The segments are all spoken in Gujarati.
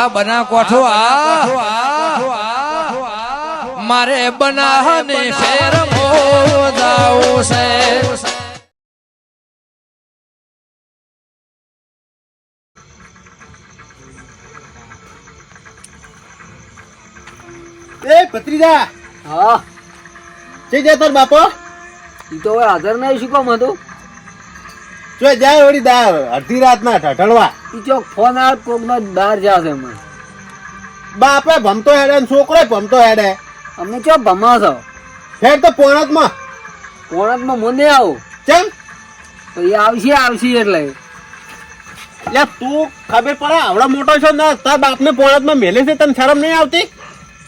આ બના કોઠો આ. મારે બનાહને શેર મોદાવું છે. એ પત્રીદા હા. છે જાય તાર બાપો. ઈ તો હવે હાજર નહીં શું કામ હતું? જો જાય વળી દા અડધી રાત ના ઠઠડવા ઈ જો ફોન આ કોક નો બહાર જાશે મને બાપે ભમતો હેડે ને છોકરો ભમતો હેડે. અમને ચો ભમા છો? હેડ તો પોણતમાં કોણકમાં મને આવું. ચમ? તો એ આવશે આવશે એટલે. લે તું ખબર પડે આવડા મોટો છો ને તાર બાપને પોણતમાં મેલે છે તને શરમ નહીં આવતી?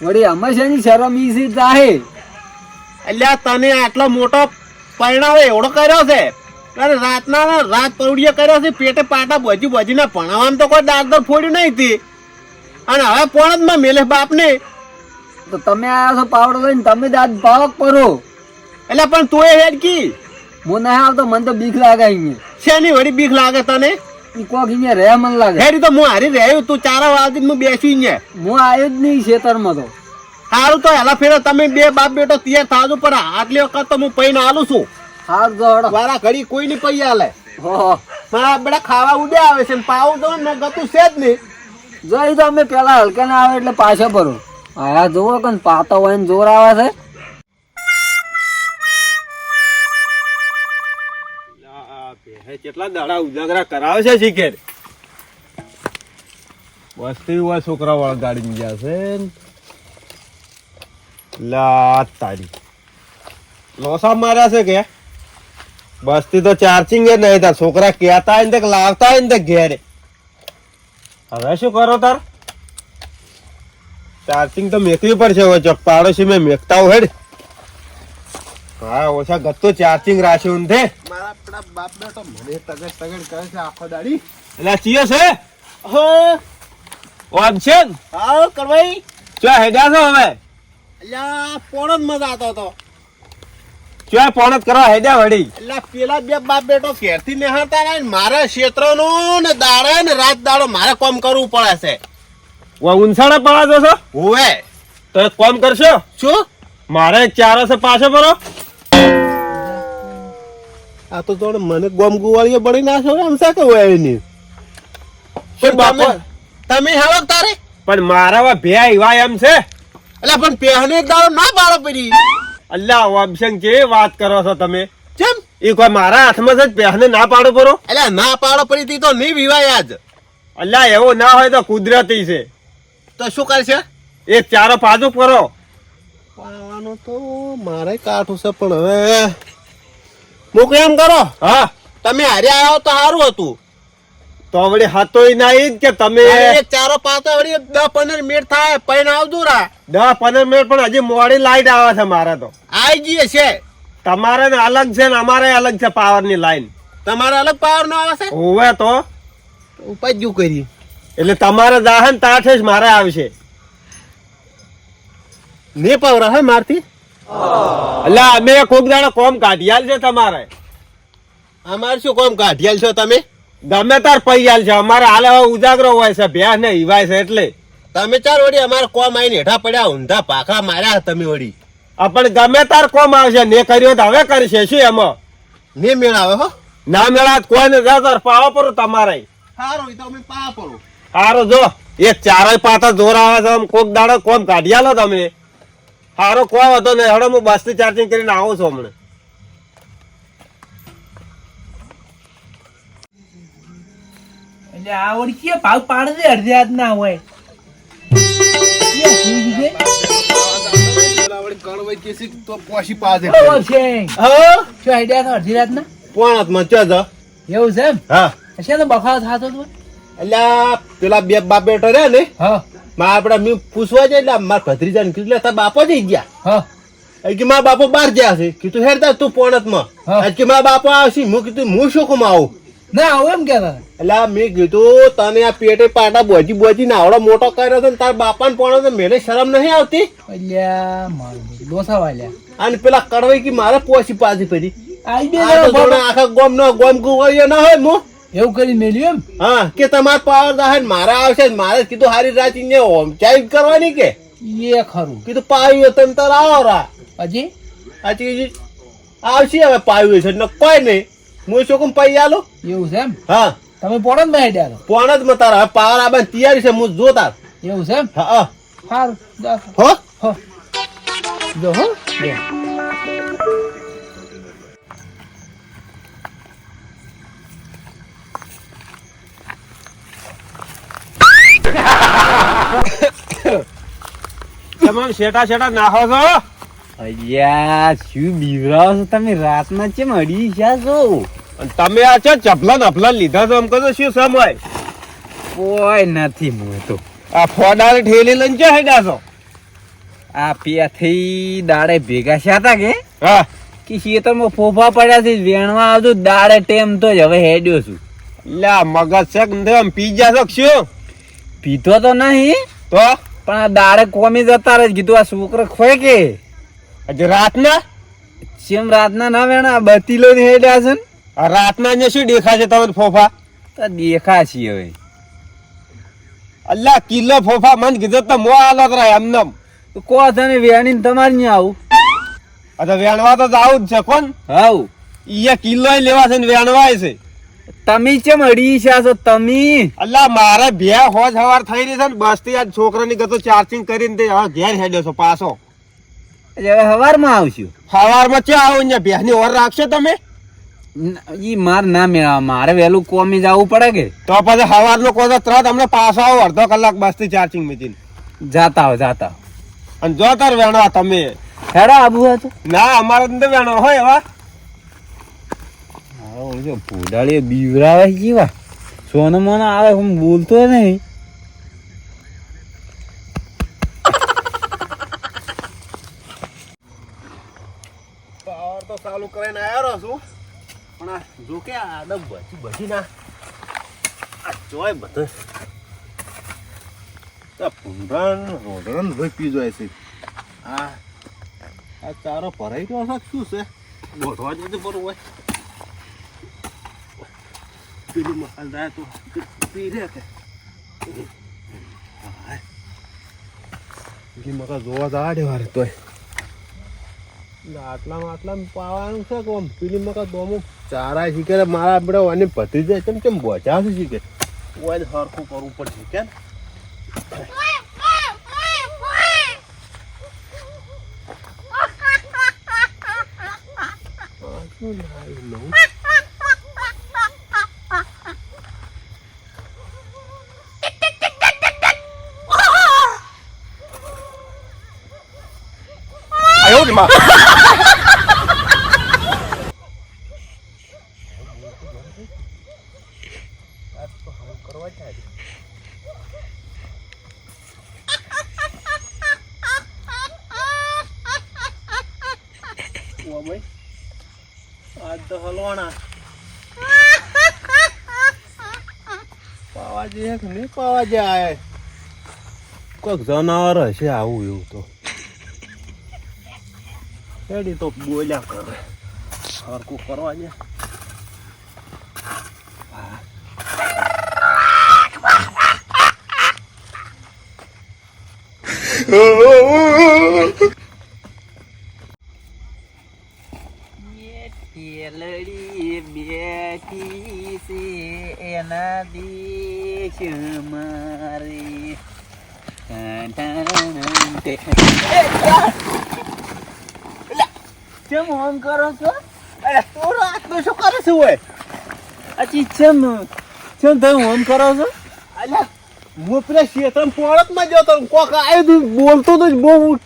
વળી અમે છે ની શરમ ઈ સી જાહે? એટલે તને આટલો મોટો પરિણામ એવડો કર્યો છે. અરે રાતના ને રાત પરોડિયા કર્યા છે પેટે પાટા બજી બજીને ભણાવવાનું તો કોઈ દાગદર ફોડ્યું નહીં હતી અને હવે પોણતમાં મેલે બાપને તો તમે આવ્યા છો પાવડો લઈને તમે દાદ ભાવક કરો એટલે પણ તું એ હેડ કી? હું ના આવતો મને તો બીક લાગે અહીંયા. શેની વળી બીક લાગે તને? કોક અહીંયા રહે મને લાગે. હેડી તો હું હારી રહ્યો તું ચારા વાગી હું બેસી અહીંયા. હું આવ્યો જ નહીં ખેતરમાં તો. સારું તો હેલા ફેરા તમે બે બાપ બેટો તૈયાર થાજો પણ આટલી વખત તો હું પૈને આલું છું. હાર જોડ. વારા ઘડી કોઈ ની પૈ આલે? હો. હો. મારા આપણે ખાવા ઉડ્યા આવે છે પાવું તો ને ગતું છે જ નહીં. જો તો અમે પેલા હલકા ના આવે એટલે પાછા ભરું આયા જોવો કે પાતો હોય ને જોર આવે છે. કેટલા દાડા ઉજાગરા કરાવે છે શીખેર? વસ્તી હોય છોકરા વાળા ગાડી ગયા છે લા તારી. લોસા માર્યા છે કે? બસથી તો ચાર્જિંગ જ નહીં તાર છોકરા કહેતા ને તે લાવતા ને તે ઘેરે. હવે શું કરો તાર? ચાર્જિંગ તો મેકવી પડશે હવે. ચોક પાડોશી મેં મેકતા હેડ હા ઓછા ગત્તો ચાર્જિંગ રાખ્યું ને મારા આપણા બાપ બેટો મને તગડ તગડ કરે છે આખો દાડી. એટલે ચિયો છે? હો. ઓમ છે હા કરવાઈ. ચો હેગા છો હવે? અલ્યા પોણ જ મજા આવતો હતો. ચો પોણત કરવા હેડ્યા વળી. એટલે પેલા બે બાપ બેટો ઘેરથી નેહાતા ને મારા ક્ષેત્રનો ને દાડે ને રાત દાડો મારે કોમ કરવું પડે છે. ઓ ઉનસાડા પડાજો છો? હોવે. તો એક કોમ કરશો? શું? મારે ચારો છે પાછો ભરો. આ તો જોડે મને ગોમ ગુવાળીએ બળી નાખો એમ છે કે હોય પણ તમે તમે હળક તારે? પણ મારા ભે એમ છે. એટલે પણ પહેને દાડો ના બાળો પડી. અલ્લા વંશંગ જે વાત કરો છો તમે. કેમ એ કોઈ મારા હાથમાં જ પહેને ના પાડો પરો? એટલે ના પાડો પડી તી તો નહીં વિવાય આજ. અલ્લા એવો ના હોય તો કુદરતી છે. તો શું કરશે એક ચારો પાજો પરો પાવાનો તો મારે કાઠું છે પણ હવે મૂક એમ કરો. હા. તમે હારે આવ્યો તો સારું હતું. તો વળી હતોય નહીં કે તમે ચારો પાતો વળી દસ પંદર મિનિટ થાય પૈન આવતું રા. દસ પંદર મિનિટ પણ હજી મોડી લાઈટ આવે છે મારે તો. આવી ગઈ છે. તમારે ને અલગ છે ને અમારે અલગ છે પાવરની લાઈન. તમારે અલગ પાવર નો આવે છે? હોવે તો. ઉપાજ્યું કરી. એટલે તમારે દાહન તાઠે જ મારે આવશે. ને પાવર હે મારથી? એટલે અમે કોક દાડો કોમ કાઢિયાલ છે તમારે. અમારે શું કોમ કાઢિયાલ છો તમે? ગમે તાર પૈયાલ છે. અમારે હાલે હવે ઉજાગરો હોય છે ભ્યા ને હિવાય છે એટલે. તમે ચાર વળી અમારે કોમ આવીને હેઠા પડ્યા ઊંધા પાખા માર્યા તમે વળી. પણ ગમે તાર કોમ આવશે ને કર્યો તો હવે કરશે શું એમાં? ને મેળાવે હો. ના મેળા કોઈ ને તાર પાવા પડો તમારે. સારું તો અમે પાવા પડો. સારું જો એક ચારે પાતા જોર આવે છે આમ કોક દાડો કોમ કાઢ્યા લો તમે. સારો કોઈ હતો ને હડો હું બસથી ચાર્જિંગ કરીને આવું છું હમણાં. એવું છે એમ? હા. છે તો બફારો થતો હતો એટલે પેલા બે બાપ બેટો રહ્યા ને આપડે પૂછવા જાય એટલે મારા ભત્રીજા ને કીધું બાપો જઈ ગયા. કે મારા બાપો બહાર ગયા છે. કીધું હેરતા તું પોણતમાં કે મારા બાપો આવશે હું કીધું હું શું કમ આવું? ના આવું એમ કેતા એટલે એટલે મેં કીધું તને આ પેટે પાટા બોજી બોજી ને આવડો મોટો કર્યો છે તાર બાપાને પણ તો મેલે શરમ નહીં આવતી? અલ્યા મારું ડોસા વાલ્યા. અને પેલા કડવાઈ કે મારે પોસી પાછી પડી આઈ બે આ. આખા ગોમ નો ગોમ ગુવાળીઓ ના હોય મો એવું કરી મેલ્યું એમ? હા કે તમારે પાવર દાહે મારે આવશે મારે કીધું હારી રાતી ને ઓમ ચાઈ કરવાની કે? એ ખરું. કીધું પાવ્યું તમે તાર આવો રા. હજી? હજી આવશે હવે પાવ્યું છે ને કોઈ નહીં. હું શું કમ પાઈ આલો? એવું છે એમ? હા. તમે પોણ જ ભાઈ ડાલો પોણ જ મતાર. હવે પાવર આબા તૈયારી છે હું જોતા. એવું છે એમ? હા હા. સારું જાઓ. હો? હો. જો હો. જો. તમામ શેટા શેટા નાખો છો? અયા શું બીવરાવો છો તમે? રાતના ચેમ અડી ગયા છો? અને તમે આ છે ચપલા નફલા લીધા તો એમ કહો શું સમય કોઈ નથી હું તો. આ ફોડાને ઠેલી લઈને ક્યાં હેડા છો? આ પેથી દાડે ભેગા થયા કે? હા. કે ખેતરમાં ફોફા પડ્યા છે વેણવા આવતું દાડે ટેમ તો જ હવે હેડ્યો છું. લ્યા મગજ છે કે પી ગયા છો પીધો તો નહીં તો? પણ આ દાડે કોમી જતા રહે કીધું આ છોકરો ખોય કે? આજે રાતના? ચેમ રાતના ના વેણા બતીલો હેડ્યા છે ને? રાતના ને શું દેખાશે તમે ફોફા? તો દેખા છીએ હવે. અલ્લા કિલ્લો ફોફા મન કીધો તો મો આલો રહે એમને તો કો તને વેણી તમારે નહીં આવું. અરે વેણવા તો આવું જ છે કોણ? હાઉ. ઈએ કિલ્લો લેવા છે ને વેણવાય છે. તમે ચેમ અડી છે છો? તમે. અલ્લા મારે બે હોજ હવાર થઈ રહી છે ને બસથી આજ છોકરાની ગતો ચાર્જિંગ કરીને તે હવે ઘેર હેડ્યો છો પાછો. એટલે હવે હવારમાં આવશું. સવારમાં ચા આવો? ને બેહની ઓર રાખશો તમે? ઈ માર ના મેળવા મારે વહેલું કોમી જવું પડે કે? તો પછી સવારનો કહો તો તરત અમને પાછો આવો અડધો કલાક બસથી ચાર્જિંગ મૂકીને જાતા હો જાતા અને જો તાર વેણવા તમે. હેડા આબુ હતો ના અમારે તો વેણો હોય એવા. જો ભૂડાળી બીવરાવે છે સોનો મોનો આવે હું બોલતો નહીં. પાવર તો ચાલુ કરીને આવ્યો છું. પણ આ જો કે આદમ બચી બચી ના આ જોય બધે. આ ભૂંડણ ભાઈ પી જાય આ આ ચારો ભરાઈ શું છે? ગોઠવા જશે બરોબર હોય. મસાલ જાય તો પી રે કે. મકા જોવા જા દે વારે તોય. આટલામાં આટલામાં પાવાનું છે કોમ. પેલી મકા દોમો. ચારા શીખે મારા આપણે અને જાય. કેમ કેમ બોચા શીખે. ઓય સરખું કરવું પડશે કે આજ તો હલવાના પાવા જે નહીં પાવા જે કોઈક જનાવર હશે આવું એવું તો. એડી તો બોલ્યા કરે હરકું કરવા દે તેલડી બેઠી છે એના દેશ મારે કેમ ઓમ કરો છો? અરે તું આટલું શું કરે છે ઓય? અચી ચમ ચમ તમે ઓમ કરો છો? અલ્યા હું પેલા શેતમ પોળતમાં જતો કોક આયો તું બોલતો તો જ બહુ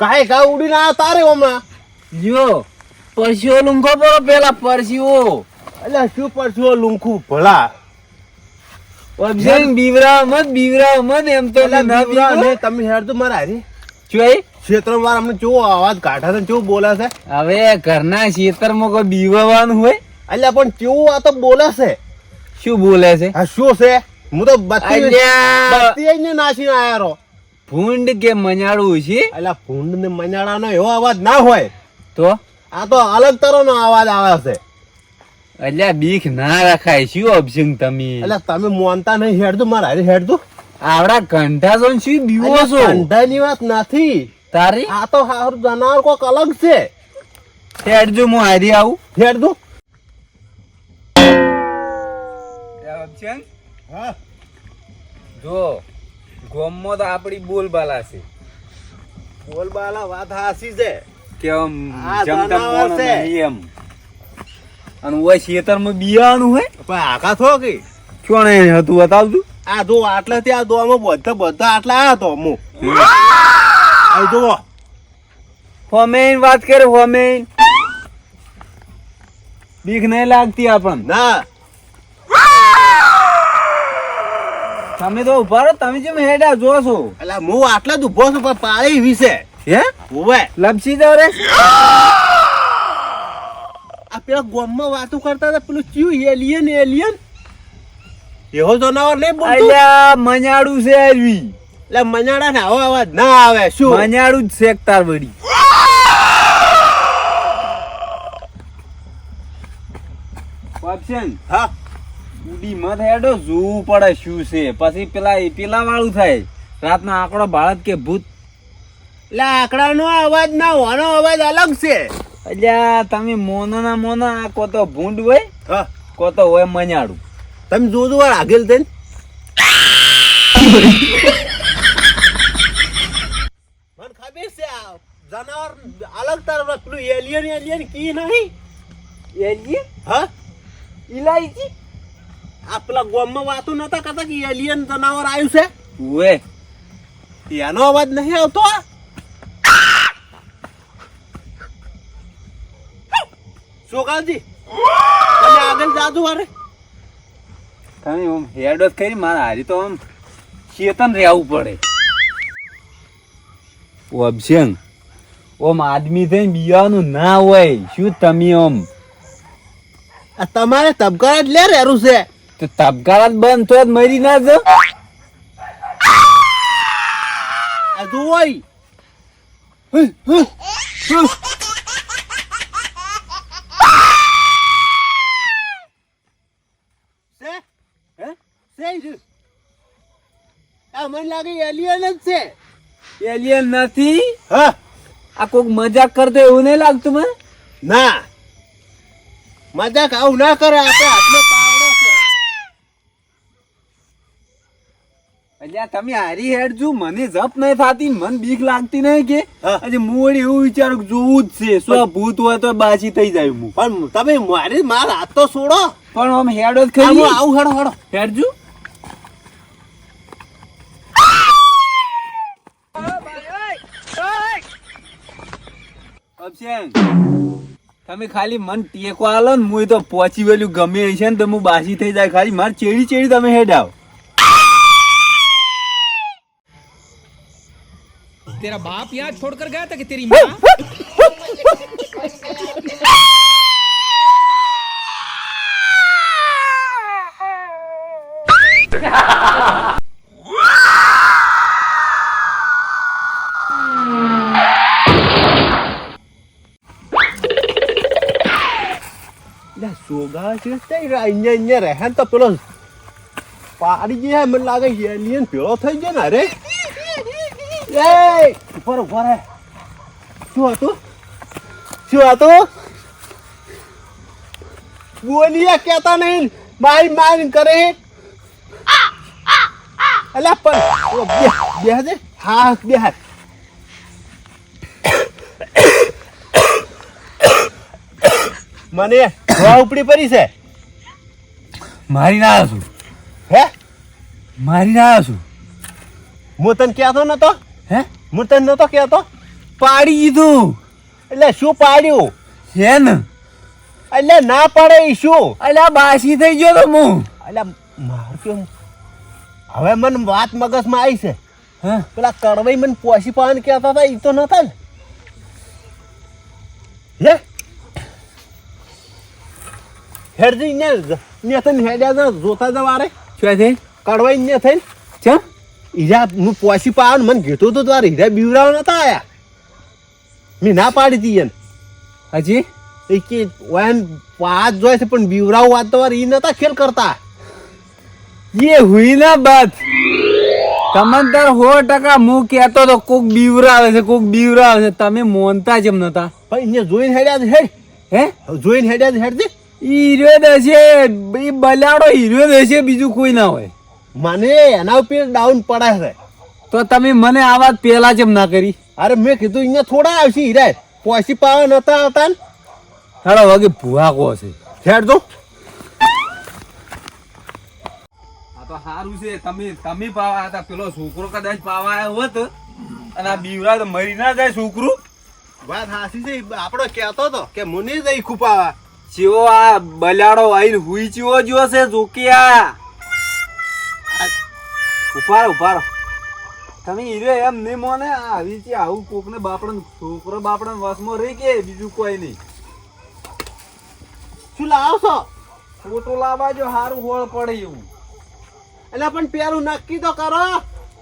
કાંઈ કા ઉડીને આવ્યો તારે હમણાં? લ્યો પરસીઓ લુંખો પડો પેલા પરસીઓ એટલે શું પરછું લુંખું ભલા? ઓબ્ઝેન બીવરા મત બીવરા મત એમ તો ના બીવરા તમે હેર તો મારા હારી. જોઈ ક્ષેત્ર અમને જો અવાજ કાઢા છે જો બોલે છે? હવે ઘરના ખેતરમાં કોઈ બીવવાનું હોય? એટલે પણ કેવું આ તો બોલે છે? શું બોલે છે? આ શું છે? હું તો બત્તી બત્તી નાસીને આયા રો ભૂંડ કે મજાડું છે? એટલે ભૂંડ ને મજાડાનો એવો અવાજ ના હોય. તો? આ તો અલગ તરહનો અવાજ આવે છે. એટલે બીક ના રખાય. શું ઓપ્શન તમે? એટલે તમે મોનતા નહીં હેડતું મારા હેડતું આવડા કંઠા છો શું બીવો છો? કંઠાની વાત નથી. તારી? આ તો હારું જનાર કોક અલગ છે. હેડજો હું હારી આવું. ઓપ્શન હા. જો ગોમમાં તો આપડી બોલબાલા છે. બોલબાલા વાત હાસી છે. કેમ જમતા છે. નહીં એમ. અને ઓય ખેતરમાં બિયાણું હે? પણ આખા થો કે? કોણ હતું બતાવજો. આ જો આટલા ત્યાં દોમાં બધા બધા આટલા આ તો હું આ જુઓ. હોમેન વાત કરે હોમેન બીક નહીં લાગતી આપણ. ના. તમે તો ઊભા રહો તમે જેમ હેડા જો છો. એટલે હું આટલા જ ઊભો છું પણ પાળી વિશે હે? ઉભે લપસી જાવ રે. આ પેલા ગોમમાં વાતો કરતા હતા પેલું ચ્યુ એલિયન એલિયન. એવો જનાવર નહીં બોલતું. અલ્યા મજાડું છે આરવી એટલે મજાડા ને આવો અવાજ ના આવે શું? મજાડું જ શેક તાર વળી. ઓપ્શન હા. ઉડી મત હેડો જોવું પડે શું છે. પછી પેલા પેલા વાળું થાય. રાતના આંકડો બાળક કે ભૂત? એટલે આંકડાનો અવાજ ના હોવાનો અવાજ અલગ છે. અલ્યા તમે મોનો ના મોનો આ કોતો ભૂંડ હોય? હા. કોતો હોય મજાડું તમે જોજો આગળ થઈને મને ખબર છે આ જનાવર અલગ તરફ પેલું એલિયન એલિયન કી નહીં? એલિયન? હા? ઇલાયચી આ પેલા ગોમમાં વાતો નતા કરતા કે એલિયન જનાવર આવ્યું છે? વે એનો અવાજ નહીં આવતો આ? સોગાજી તમે આગળ જાજો વારે તમે આમ હેડો કરી મારા હારી તો આમ ચેતન રહેવું પડે. ઓબ્શન ઓમ આદમી થઈને બીવાનું ના હોય. શું તમે ઓમ? આ તમારે તબકા જ લે રેરું છે. તો તબકારા જ બંધ તો મરી ના જો આ જોઈ હે? આ મને લાગે એલિયન જ છે. એલિયન નથી? હા. આ કોક મજાક કરતો એવું નહીં લાગતું મને? ના. મજાક આવું ના કરે આપણે આટલો પાવડો છે. અલ્યા તમે હારી હેડ જો મને જપ નહીં થતી મન બીક લાગતી નહીં કે? આજે મોડી એવું વિચારું જોવું જ છે. સો ભૂત હોય તો બાજી થઈ જાય હું. પણ તમે મારી માર હાથ તો છોડો. પણ આમ હેડો જ ખાઈ આવું હેડો હેડો. હેડજુ. તમે ખાલી મન ટેકો આલો ને હું તો પહોંચી વેલું ગમે છે ને તો હું બાસી થઈ જાય. ખાલી મારે ચેડી ચેડી તમે હેડાવ તેરા બાપ યાદ છોડ કર ગયા તા કે તેરી માં? છે અહીંયા અહીંયા રહે તો પેલો પાડી ગયા મને લાગે એલિયન ભેળો થઈ ગયો ને અરે એ ઉપર ઉપર હે શું હતું શું હતું બોલીએ કેતા નહીં મારી મારી કરે અલ્યા પણ બે બે હા બે હાથ મને હવા ઉપડી પડી છે? મારી ના છું. હે? મારી ના છું. હું તને કહેતો નતો? હે? હું તને નતો કહેતો? પાડી દીધું. એટલે શું પાડ્યું? છે ને એટલે ના પાડે શું? એટલે બાસી થઈ ગયો તો હું. એટલે માર કેવું હવે મને વાત મગજમાં આવી છે. હા? પેલા કડવાઈ મને પોસી પાન કહેતા હતા એ તો નતા ને. હે? હેરજી ને ને જોતા જવારે થઈ કડવાઈ ને થઈને ચમ? ઈજા હું પોસી પાવ મને ઘેતો તો તારે હીરા બીવરાવ નતા આયા. મેં ના પાડી હતી એને. હજી? એ કે ઓયન પાંચ જોઈએ છે પણ બીવરાવ વાત તો એ નતા ખેલ કરતા. એ હુઈ ના બાદ. તમને તાર સો ટકા મુ કેતો તો કોક બીવરાવે છે કોક બીવરાવે છે. તમે મોનતા જેમ નતા. ભાઈ એને જોઈને હેડ્યા હેડ. હે? જોઈન હેડ્યા હેડ દે હીરો દશે ઈ બલાડો હીરો દશે બીજું કોઈ ના હોય. મને એના ઉપર ડાઉન પડાય છે. તો તમે મને આ વાત પહેલા જેમ ના કરી. અરે મેં કીધું અહીંયા થોડા આવશે હીરા. પોસી પાવા નતા આવતા ને. હાડો વાગે ભૂવા કો છે. હેડ તો આ તો સારું છે. તમે તમે પાવા હતા. પેલો છોકરો કદાચ પાવા આવ્યો હોત અને આ બીવરા તો મરી ના જાય છોકરું. વાત હાસી છે. આપણો કહેતો હતો કે મુનિ જઈ ખુપાવા ચેવો આ બલાડો આઈને હુઈ ચેવો જો છે જોકિયા ઉપાડો ઉપાડો તમે હીરો એમ નહીં મોને આવી છે આવું કોકને બાપડન છોકરો બાપડન વસમાં રહી કે બીજું કોઈ નહીં. શું લાવો છો? ફોટો લાવવા જો હારું હોળ પડે એવું. એટલે પણ પેલું નક્કી તો કરો.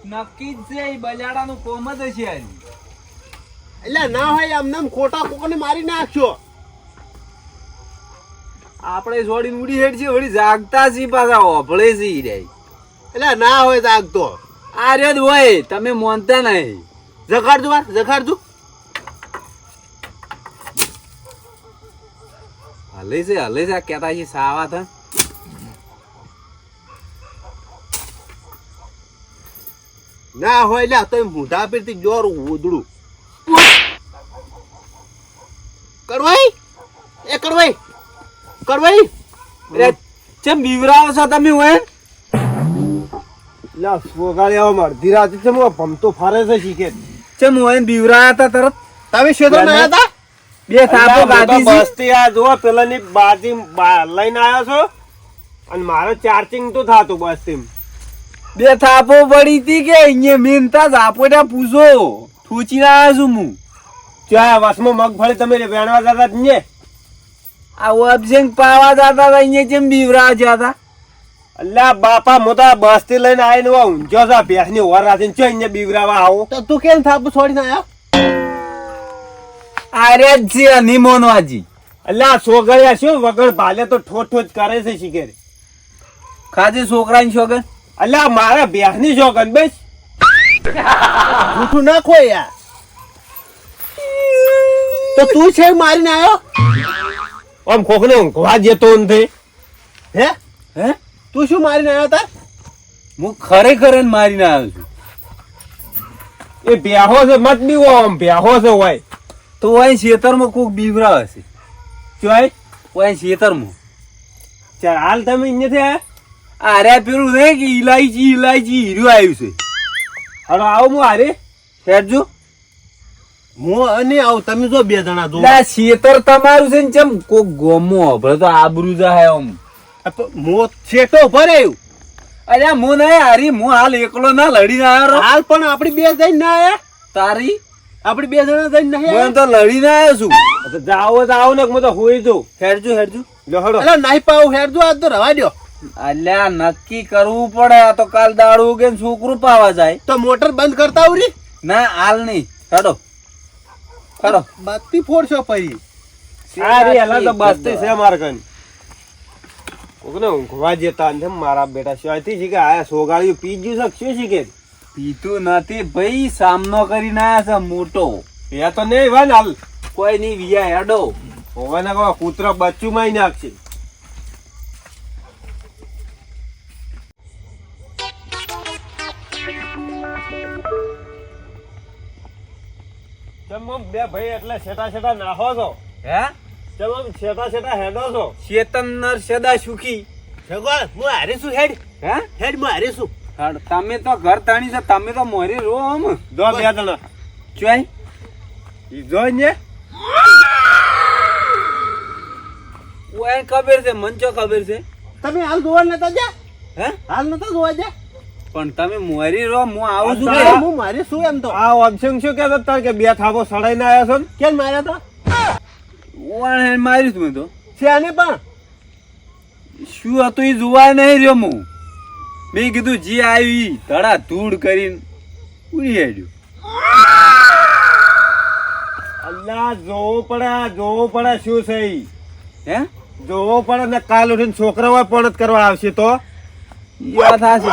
નક્કી જ છે એ બજાડાનું કોમ જ છે એટલે ના હોય એમને એમ ખોટા કોકને મારી નાખશો. આપણે છોડીને ઉડી હેડ છીએ વળી જાગતા છીએ પાછા ઓભળે છે ઈ રે. એટલે ના હોય જાગતો. આ રે જ હોય તમે મોનતા નહીં. જખાડજો વાર જખાડજો. હલે છે હલે છે કેતા છે સાવા થા. ના હોય એટલે તો મોઢા પીરથી જોર ઉદડું કરવાઈ? એ કરવાઈ? કરવાઈ અરે ચમ બીવરાવો છો તમે હોય લા સોગાળી આવા અડધી રાતે હું ભમતો ફરે છે શીખે ચમ હોય બીવરાયા હતા તરત? તમે શેતો ના, હતા? બે થાપો ગાધી છે. બસથી આ જો પેલાની બાજી લઈને આવ્યો છો? અને મારે ચાર્જિંગ તો થાતું બસથી. બે થાપો પડી હતી કે અહીંયા મેનતા ઝાપોટા પૂછો. થૂચી ના આવ્યો છું હું. ત્યાં વસમાં મગફળી તમે વેણવા જતા જ ને? આ અબજેંગ પાવા જતા હતા અહીંયા જેમ બીવરા જતા અલ્યા બાપા બસથી લઈને આવીને ઊંઝો છે ભેંસની ઓર રાખીને ચો અહીંયા બીવરાવા આવો. તો તું કેમ થાપ છોડીને આવ્યો? આરે જ નિમોનવાજી અલ્યા સોગળિયા શું વગર ભાલે તો ઠોઠ ઠોઠ કરે છે શીખે ખાજી છોકરાની શોગન અલ્યા મારા ભેંસ શોગન બસ. જૂઠું ના ખો યાર. તો તું છે મારીને આવ્યો? આમ કોકને ઊંઘવા જતો નથી હે? હે? તું શું મારીને આવ્યો તાર? હું ખરેખર મારીને આવ્યો છું. એ ભેહો છે મત બીવો આમ ભેહો છે હોય તો અહીં ખેતરમાં કોક બીવરા હશે. ચોય? અહીં ખેતરમાં ચાલ હાલ તમે અહીંયાથી આરે પેલું નહીં કે ઇલાયચી ઇલાયચી હીરું આવ્યું છે. હાલો આવો હું હારે. હેડજો. હું અને આવું તમે જો બે જણા જો. ના તમારું છે ને ચમ કોક ગોમો હભળે તો આબરૂ જાય આમ. હું છેટો ભરે અરે હું નહીં હારી હાલ એકલો ના હાલ પણ આપડી બે જઈને ના આયા. તારી? આપડી બે જણા જઈ ના હું તો છું. તો જાઓ ને હું તો હોઈ જાઉં. હેડજો હેડજો. લો હડો. અલા નહીં પાવું હેડજો તો રવા દ્યો. અલ્યા નક્કી કરવું પડે આ તો કાલ દાડું કે છોકરું પાવા જાય. તો મોટર બંધ કરતા આવરી? ના હાલ નહીં. હેડો. હેડો બત્તી ફોડશો પછી. તો બસતી છે માર કન. કોકને ઊંઘવા જતા ને મારા બેટા શોયથી છે કે આ સોગાળ્યું પી ગયું છે શું છે કે? પીતું નથી. ભાઈ સામનો કરીને આવ્યા છે મોટો. એ તો નહીં હોય ને હાલ. કોઈ નહીં વિયા હેડો. હોવા ના કહો કૂતરો બચ્ચું માં નાખશે. ચમ બે ભાઈ એટલે છેટા છેટા નાખો છો? હે? આમ છેટા છેટા હેડો છો? ચેતન નર સદા સુખી. ભગવાન હું હારે છું હેડ. હે? હેડ હું હારે છું. હેડ, તમે તો ઘર તાણી છે તમે તો મોરી રો આમ. દો બે જણા. ચોય ઈ જો ને. ઓય ખબર છે મન ચો ખબર છે? તમે હાલ જોવા નતા જા હે? હાલ નતા જોવા જા પણ તમે મોરી રો હું આવું છું કે હું મારી શું એમ તો? આ ઓપ્શન શું કહેતો તાર કે બે થાપો સડાઈને આવ્યા છો ને? કેમ માર્યા તા? ઓણ હે માર્યું તું તો. છે આને પણ? શું હતું એ જોવા નહીં રહ્યો હું? મેં કીધું જે આવી. ધડા ધૂળ કરીને ઉડી આવ્યું અલ્લા જોવો પડે જોવું પડે શું છે. હે? જોવો પડે ને કાલ ઉઠીને છોકરાઓ પણ જ કરવા આવશે તો? યા થાશે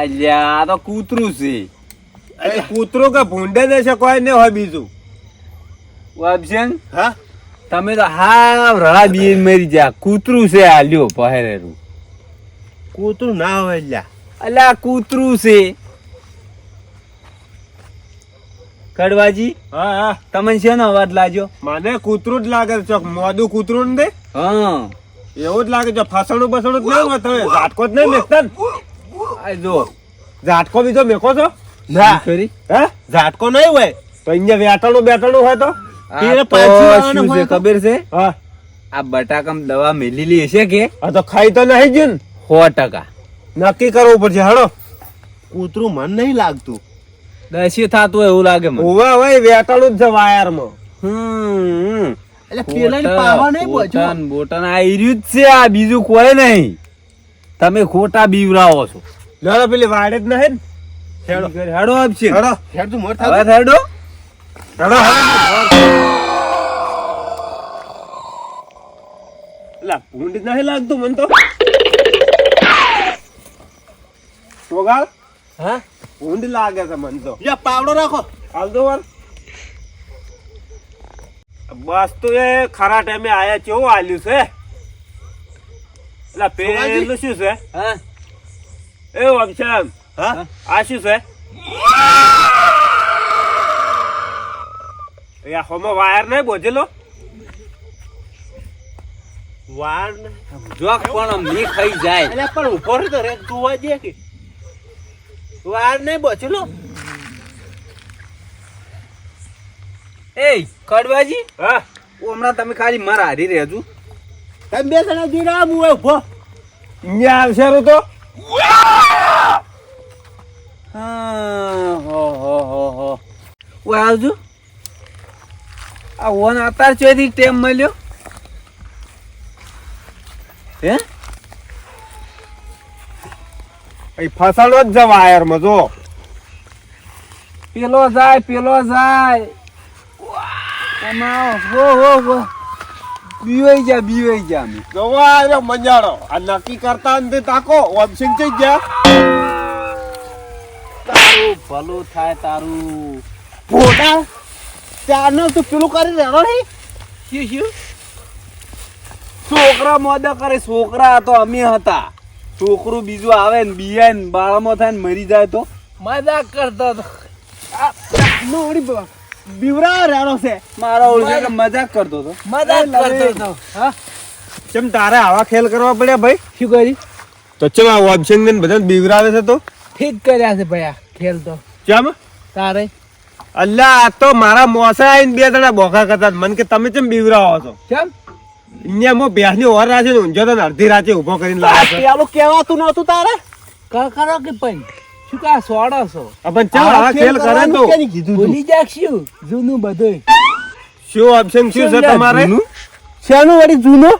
આલ્યા આ તો કૂતરું છે. કૂતરું કે ભૂંડે દેશે કોઈ નહીં હોય બીજું. વાબજન હા? તમે તો હા રળા બી મરી જા કૂતરું છે આ લ્યો પહેરેલું. કૂતરું ના હોય લ્યા અલ્યા કૂતરું છે. કડવાજી હા હા. તમને શેનો અવાજ લાગ્યો? મને કૂતરું જ લાગે છે. મોદું કૂતરું ને દે? હા. એવું જ લાગે છે. ફસણું બસણું જ નહીં હોય તમે ઝાટકો જ નહીં મેકતા ને? આ જો ઝાટકો બીજો મેકો છો? ના. ખરી હે? ઝાટકો નહીં હોય? તો અહીંયા વેટાણું બેટાણું હોય તો? ખબર છે? આ બટાકમ દવા મેલેલી હશે કે? આ તો ખાઈ તો નહીં જ સો ટકા. નક્કી કરવું પડશે હાડો કૂતરું મન નહીં લાગતું. દસી થતું હોય એવું લાગે મને. હોવે હવે વેટાણું જ છે વાયરમાં. હમ. એટલે પેલા પાવા નહીં બોટન બોટન આ રહ્યું જ છે આ બીજું કોઈ નહીં. તમે ખોટા બીવરાવો છો. ના પેલી વાડે જ નહીં ને. હેડો. હેડો આપશે. હેડો. હેડ તું મોર થાવ. હેડો. હેડો લા ભૂંડ નહીં લાગતું મને તો. સોગાળ હા? ભૂંડ લાગે છે મને તો. યા પાવડો રાખો. હાલ દો વાર. બસ તો એ ખરા ટાઈમે આયા કેવું આલ્યું છે? એટલે પેલું શું છે? હા. એ અમશામ હા? આ શું છે? એ આખોમાં વાયર નહીં બોજેલો વાર જોક પણ મી ખાઈ જાય. એટલે પણ ઊભો તો રે જોવા દે કે. વાર નહીં બચેલો એ કડવાજી? હા. હમણાં તમે ખાલી મારા હારી રહેજો. તમે બે જણા જોઈ રહ્યા હું ઊભો ન્યા આવશે તો. આવજો આ ઓન અતાર ચોથી ટેમ મળ્યો હે ફસાણો જ છે વાયરમાં જો પેલો જાય પેલો જાય તમારો હો હો હો બીવાઈ જા બીવાઈ જા અમે. જોવા આવ્યો મંજાળો. આ નક્કી કરતા અંતે તાકો ઓમસિંગ થઈ ગયા. તારું ભલું થાય તારું. ફોટા ચારનો તું પેલું કરી રહ્યો નહીં? શું શું? છોકરા મોદા કરે છોકરા તો અમે હતા. છોકરું બીજું આવે ને બિયાય ને બાળમાં થાય ને મરી જાય તો? મજાક કરતો હતો. નોડી બીવરા રહ્યો છે. મારો ઓળખે કે મજાક કરતો હતો. મજાક કરતો હતો. હા? કેમ તારે આવા ખેલ કરવા પડ્યા ભાઈ? શું કરી તો ચમ આ ઓમસિંગ ને બધા બીવરાવે છે તો? ઠીક કર્યા છે ભયા ખેલ તો. ચમ? તારે? અલ્લા આ તો મારા મોસા આવીને બે જણા બોખા કરતા મન કે તમે ચમ બીવરાવો છો? ચમ? અહીંયા મો બેસની ઓર રાખે ને ઊંઝો તો અડધી રાતે ઊભો કરીને લાવે છે. પેલું કહેવાતું નહોતું તારે? કર કરો કે પણ શું કા સોડો છો? આ પણ ચમ ખેલ કરે તો. કીધું તું? ભૂલી જાક્ષયું જૂનું બધું શું ઓપ્શન શું છે તમારે? શેનું વળી જૂનો?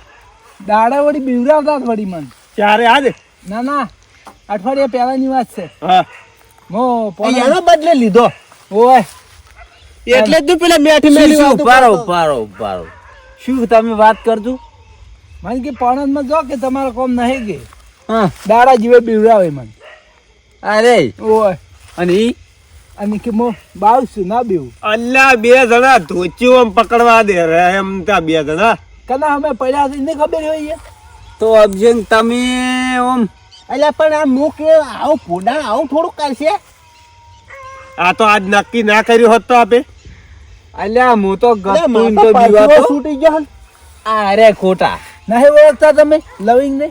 દાડા વળી બીવરાવતા વળી મન. ચારે આજે? ના ના. અઠવાડિયા પહેલાની વાત છે. હા. મો એનો બદલે લીધો. ઓય. એટલે જ તું પેલા મેઠી મેઠી શું? વાતો. ઉભારો ઉભારો શું તમે વાત કરજો? મને કે પણમાં જો કે તમારો કોમ નહીં કે દાડા જીવે બીવડાવે મને. અરે. ઓય. અને ઈ? અને કે મો બાવ છું ના બીવું અલ્લા બે જણા આમ પકડવા દે રે એમ બે જણા. કના અમે પડ્યા છે એને ખબર હોય તો અબજન તમે ઓમ. અલ્યા પણ આ એ આવું થોડું કરશે આ તો આજ નક્કી ના કર્યું હોત તો આપે. અલ્યા હું તો અલ્યા, ગતું માથા તો છૂટી ગયો અરે ખોટા. નહીં ઓળખતા તમે લવિંગ ને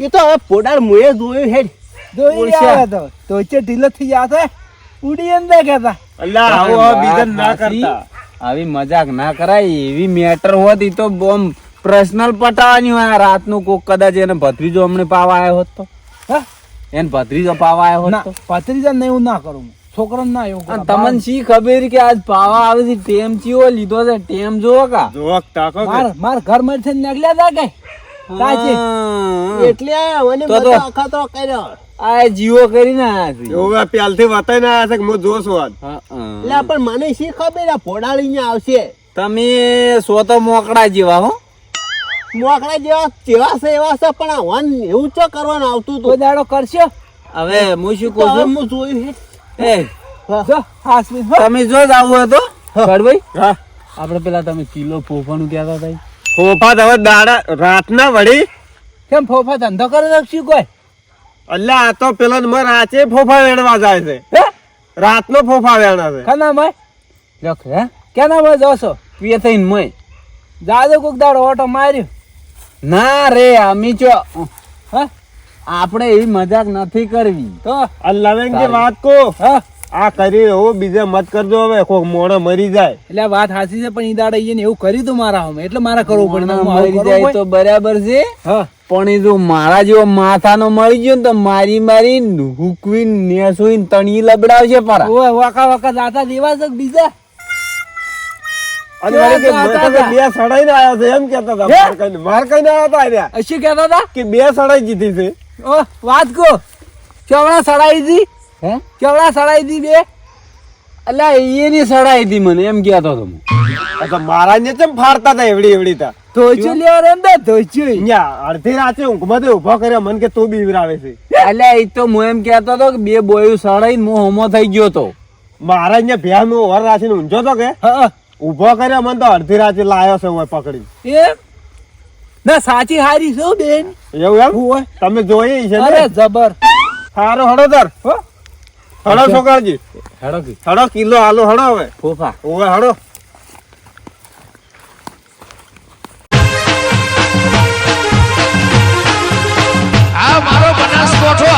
એ તો હવે ફોડા મુએ જોયું હેડ. જોઈ રહ્યા તો. તો ઢીલો થઈ જાતો ઉડી અંદર કહેતા. અલ્લા આવું હવે ના કરતા. આવી. મજાક ના કરાય એવી મેટર હોત તો બોમ પર્સનલ પટાવાની હોય. રાતનું કોક કદાચ એને ભત્રીજો અમને પાવા આવ્યો હોત તો. એને ભત્રીજો પાવા આવ્યો હોત તો. ભત્રીજા ને એવું ના કરું છોકરો ના એવું તમને શી ખબર કે આજ પાવા આવે છે? ટેમ ચીવો લીધો છે ટેમ જોવો કા? જોક તાકો માર માર ઘરમાં થઈને નીકળ્યા હતા કઈ એટલે મને તો તો- કર્યો. આ જીવો કરીને આયા છે. એવું પ્યાલથી વતાઈને આયા છે કે હું જોશ વાત. એટલે પણ મને શી ખબર આ ફોડાળી ને આવશે? તમે સો તો મોકડા જેવા હો. મોકળા જેવા કેવા છે એવા છે પણ આ વન એવું ચો કરવાનું આવતું તો? હતું દાડો કરશો? હવે હું શું કહું છું? હું જોયું હે. એ. તમે જો જ આવું હોય ભાઈ હા. આપણે પેલા તમે કિલો ફોફાનું કહેતા હતા ફોફા હવે દાડા રાતના વળી કેમ ફોફા ધંધો કરી રાખશું કોઈ? અલ્યા આ તો પેલા નંબર રાચે ફોફા વેણવા જાય છે. રાતનો ફોફા વેણા છે. ખાના ભાઈ? લખ હે? કેના ભાઈ જોશો પીએ થઈને મય જાજો કોક દાડો ઓટો માર્યો. ના રે આમી ચો. હા? આપણે એવી મજાક નથી કરવી. તો? કે વાત કો હા. આ કરી એવું બીજે મત કરજો હવે કોક મોડે મરી જાય. એટલે વાત સાચી છે પણ ઈ દાડે એવું કર્યું તું મારા હમે. એટલે મારા કરવું પડે મરી જાય તો બરાબર છે પણ એ જો મારા જેવો માથાનો મળી ગયો ને તો મારી મારી હુકવી નેસુઈ તણી લબડાવશે પારા. ઓય વાકા વાકા દાતા દેવા છે બીજા? અને કે હતા? બે સડાઈને આયા છે એમ કેતા હતા માર કઈને આયા હતા આર્યા. અશી કહેતા હતા? કે બે સડાઈ જીધી છે. ઓ વાત કો ચોવડા સડાઈ દી હે? કેવડા સડાઈ દી બે? અલ્યા એની સડાઈ દી મને એમ કહેતો તો હું. તો મારા ને ચમ ફાડતા હતા એવડી એવડી તા? ધોચું લેવા રે અંદર ધોચું અડધી રાતે ઊંઘમાંથી ઊભો કર્યો મને કે તું બીવરાવે છે. અલ્યા એ તો હું એમ કહેતો હતો કે બે બોયું સડાઈને હું હોમો થઈ ગયો તો. મારા અહીંયા ભ્યા નું ઓર રાખીને ઊંઝો તો કે. ઊભો કર્યો મને તો અડધી રાતે લાયો છે હું પકડી એમ ના સાચી હારી છે બેન. એવું એમ? તમે જોઈ છે અરે જબર. સારો હડો હો. હડો છોકરાજી હડો હડો કિલો હાલો હડો હવે. ફોફા. ઓવે હડો આ મારો બનાસકોઠો